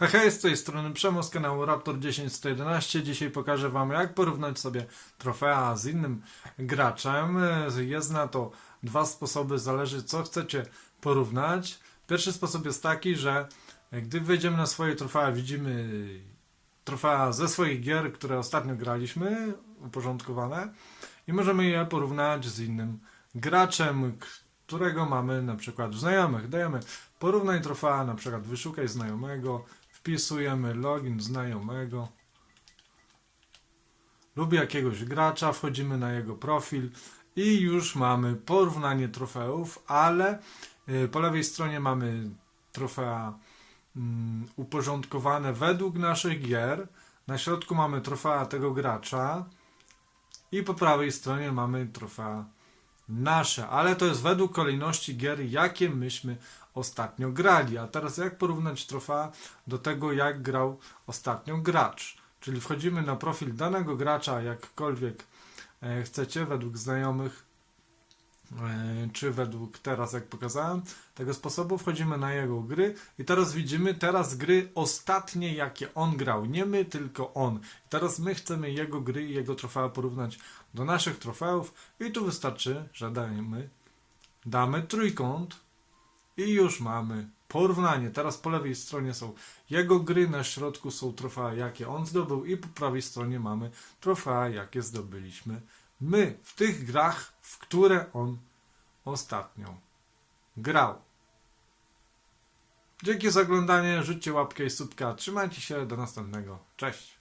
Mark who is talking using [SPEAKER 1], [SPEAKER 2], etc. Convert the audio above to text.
[SPEAKER 1] Hej, z tej strony Przemo z kanału Raptor 10111. Dzisiaj pokażę Wam, jak porównać sobie trofea z innym graczem. Jest na to dwa sposoby, zależy co chcecie porównać. Pierwszy sposób jest taki, że gdy wejdziemy na swoje trofea, widzimy trofea ze swoich gier, które ostatnio graliśmy, uporządkowane i możemy je porównać z innym graczem, którego mamy na przykład w znajomych. Dajemy porównaj trofea, na przykład wyszukaj znajomego, wpisujemy login znajomego lub jakiegoś gracza, wchodzimy na jego profil i już mamy porównanie trofeów, ale y, po lewej stronie mamy trofea mm, uporządkowane według naszych gier. Na środku mamy trofea tego gracza i po prawej stronie mamy trofea nasze, ale to jest według kolejności gier, jakie myśmy ostatnio grali. A teraz jak porównać trofea do tego, jak grał ostatnio gracz? Czyli wchodzimy na profil danego gracza, jakkolwiek e, chcecie, według znajomych, czy według teraz, jak pokazałem, tego sposobu wchodzimy na jego gry i teraz widzimy teraz gry ostatnie, jakie on grał. Nie my, tylko on. I teraz my chcemy jego gry i jego trofea porównać do naszych trofeów i tu wystarczy, że dajemy, damy trójkąt i już mamy porównanie. Teraz po lewej stronie są jego gry, na środku są trofea, jakie on zdobył i po prawej stronie mamy trofea, jakie zdobyliśmy my w tych grach, w które on ostatnio grał. Dzięki za oglądanie, rzućcie łapkę i subka, trzymajcie się, do następnego, cześć!